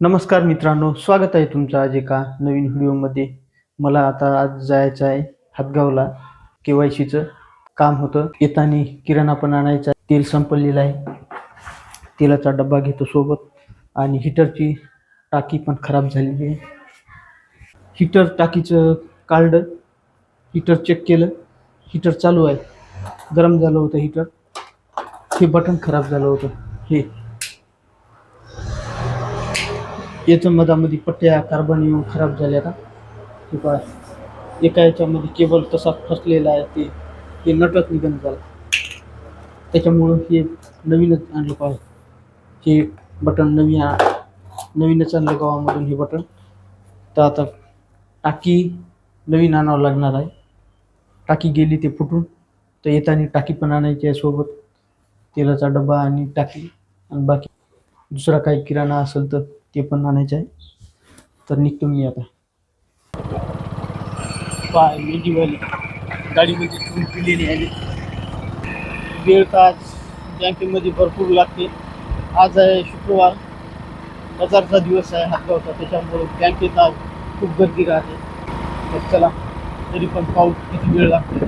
नमस्कार मित्रांनो स्वागत आहे तुमचं आज एका नवीन व्हिडिओमध्ये. मला आता आज जायचं आहे हातगावला के वाय सीचं. काम होतं. येताना किराणा पण आणायचा तेल संपलेलं आहे. तेलाचा डब्बा घेतो सोबत. आणि हिटरची टाकी पण खराब झालेली आहे. हिटर टाकीचं कार्ड हिटर चेक केलं. हिटर चालू आहे. गरम झालं होतं हिटर. हे बटन खराब झालं होतं. हे याच्या मधामध्ये पट्ट्या कार्बन येऊन खराब झाल्या का? किंवा एका याच्यामध्ये केबल तसा फसलेला आहे ते ते नटच निघून झालं. त्याच्यामुळं हे नवीनच आणलं पाहिजे हे बटन नवीन नवीनच आणलं गावामधून हे बटन. तर आता टाकी नवीन आणावं लागणार आहे. टाकी गेली ते फुटून. तर येताना टाकी पण आणायची आहे सोबत. तेलाचा डबा आणि टाकी आणि बाकी. दुसरा काही किराणा असेल तर ते पण आणायचं आहे. तर निघतो मी आता. पाय मेजीवाली गाडीमध्ये ठेवून बँकेमध्ये भरपूर लागते. आज आहे शुक्रवार. बाजारचा दिवस आहे हातगावचा त्याच्यामुळे बँकेत आज खूप गर्दी राहते. तर चला, तरी पण पाऊस किती वेळ लागतो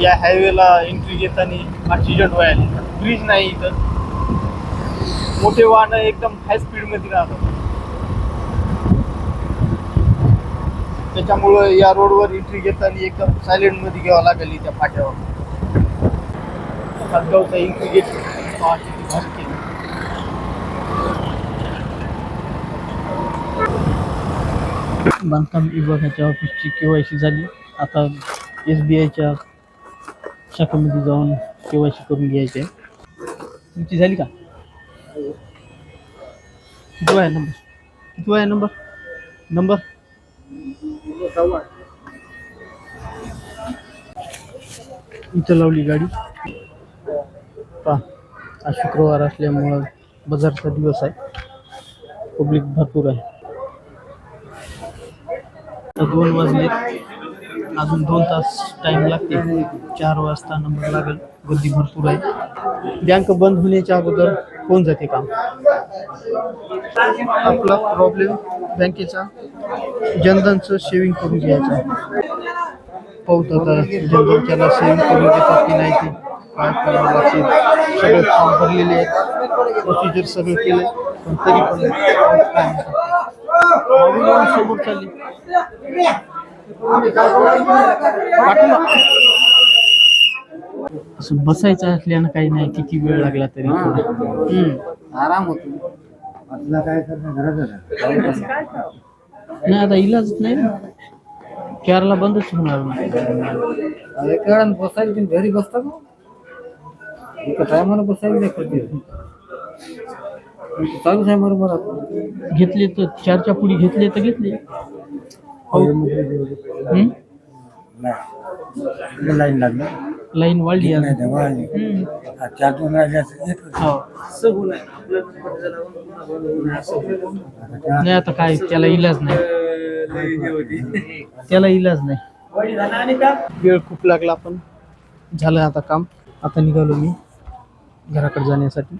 या हायवेला एंट्री घेताना ॲक्सिडेंट व्हायला ब्रिज नाही इथं. मोठे वाहन एकदम हाय स्पीडमध्ये राहतात. त्याच्यामुळं या रोडवर एंट्री घेताना एकदम सायलेंटमध्ये घ्यावं लागेल त्या फाट्यावर. हातगावचा एंट्री गेट भारी केली. बांधकाम विभागाच्या ऑफिसची के वाय सी झाली. आता एस बी आयच्या शाखेमध्ये जाऊन के वाय सी करून घ्यायची. आहे तुमची झाली का? किती आहे नंबर किती आहे नंबर नंबर इथं लावली गाडी. पहा आज शुक्रवार असल्यामुळं बाजारचा दिवस आहे. पब्लिक भरपूर आहे. आता दोन वाजले. अजून दोन तास टाइम लागते. चार वाजता नंबर लागेल. गर्दी भरपूर आहे. बँक बंद होण्याच्या अगोदर होऊन जाते काम. आपला प्रॉब्लेम बँकेचा जनधनचं सेविंग करून घ्यायचं. आहे. पाहू आता जनधनच्याला सेविंग करून घेतात की नाही ते. काय करावं लागते सगळे फॉर्म भरलेले आहेत. प्रोसिजर सगळं केलं. पण तरी पण काय म्हणतात. समोर चालली पाठवा. असं बसायचं असल्यानं काही नाही किती वेळ लागला तरी हम्म. आराम होतो. आपला काय करणं गरज नाही आता इलाज नाही ना. चारला बंदच होणार ना आहे कारण बसायला तुम्ही घरी बसता का? एका टायमाला बसायला नाही चालूच आहे बरोबर घेतले तर चारच्या पुढी घेतले तर घेतले. हम्म? लाईन लागली. लाईन वाढली. हा, चार दोन. हो. नाही आता काय त्याला इलाज नाही. त्याला इलाज नाही. वेळ खूप लागला पण झालं आता काम. आता निघालो मी घराकडे जाण्यासाठी.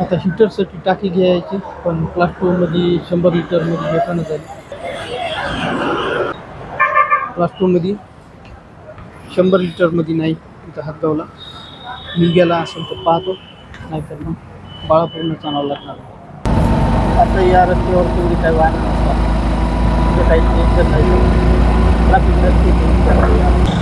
आता हिटरसाठी टाकी घ्यायची पण प्लास्टोमध्ये शंभर लिटरमध्ये घेताना झाली. प्लास्टोमध्ये शंभर लिटरमध्ये नाही इथं हातगावला गेला असेल तर पाहतो नाहीतर मग बाळापूरनंच आणावं लागणार. आता या रस्त्यावर तेवढी काही वाहन नसतात काही टेन्शन नाही. ट्रॅफिक नसते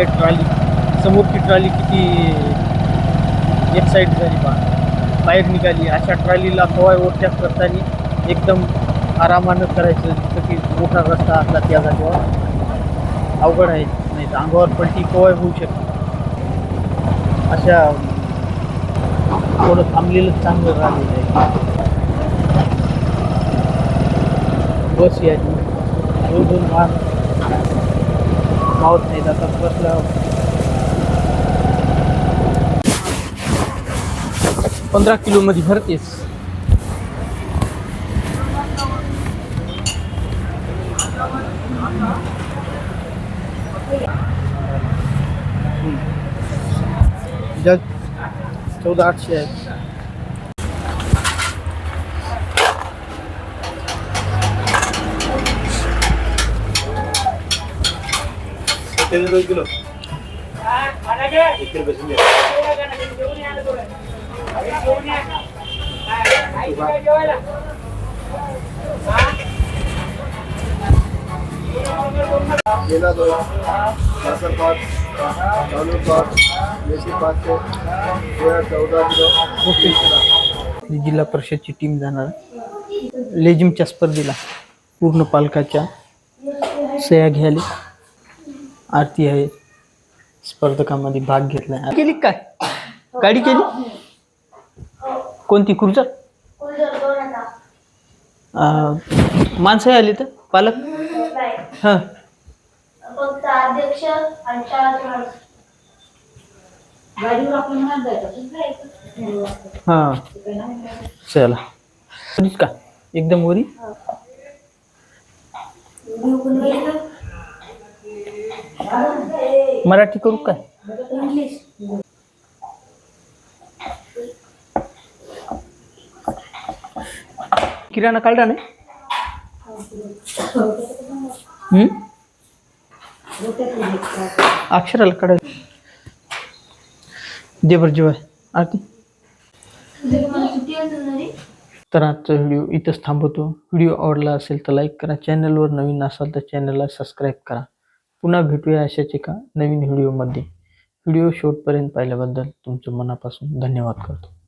बाहेर ट्रॉली समोरची ट्रॉली किती एक साईड झाली बा. बाहेर निघाली. अशा ट्रॉलीला हवाय ओढत्या करताना एकदम आरामानं करायचं जसं की मोठा रस्ता असला त्या जागेवर अवघड आहे नाही तर अंगावर पलटी कवाय होऊ शकते. अशा थोडं थांबलेलं चांगलं राहिलेलं आहे. बस याची दोन दोन वाहन. मावत नाहीत. आता बसला पंधरा किलोमध्ये भरतेच जग चौदा आठशे आहे तेरे दो किलो जिल्हा परिषदची टीम जाणार स्पर्धेला पूर्ण पालकाच्या सह्या घ्यायला आरती आहे. स्पर्धकामध्ये भाग घेतलाय केली काय? गाडी केली? कोणती? क्रुझर माणसंही माणसं आली तर? पालक? हां. फक्त अध्यक्ष आणि हां. चला. का? एकदम वरी? मराठी करू काय? इंग्लिश. किराणा काढला नाही हम्म? अक्षराला काढ. दे बरं जेवाय. आरती? तर आजचा व्हिडिओ इथंच थांबवतो. व्हिडिओ आवडला असेल तर लाईक करा. चॅनलवर नवीन असाल तर चॅनलला सबस्क्राईब करा. पुन्हा भेटूया अशाच एका नवीन व्हिडिओमध्ये. व्हिडिओ शेवटपर्यंत पाहिल्याबद्दल तुमचं मनापासून धन्यवाद करतो.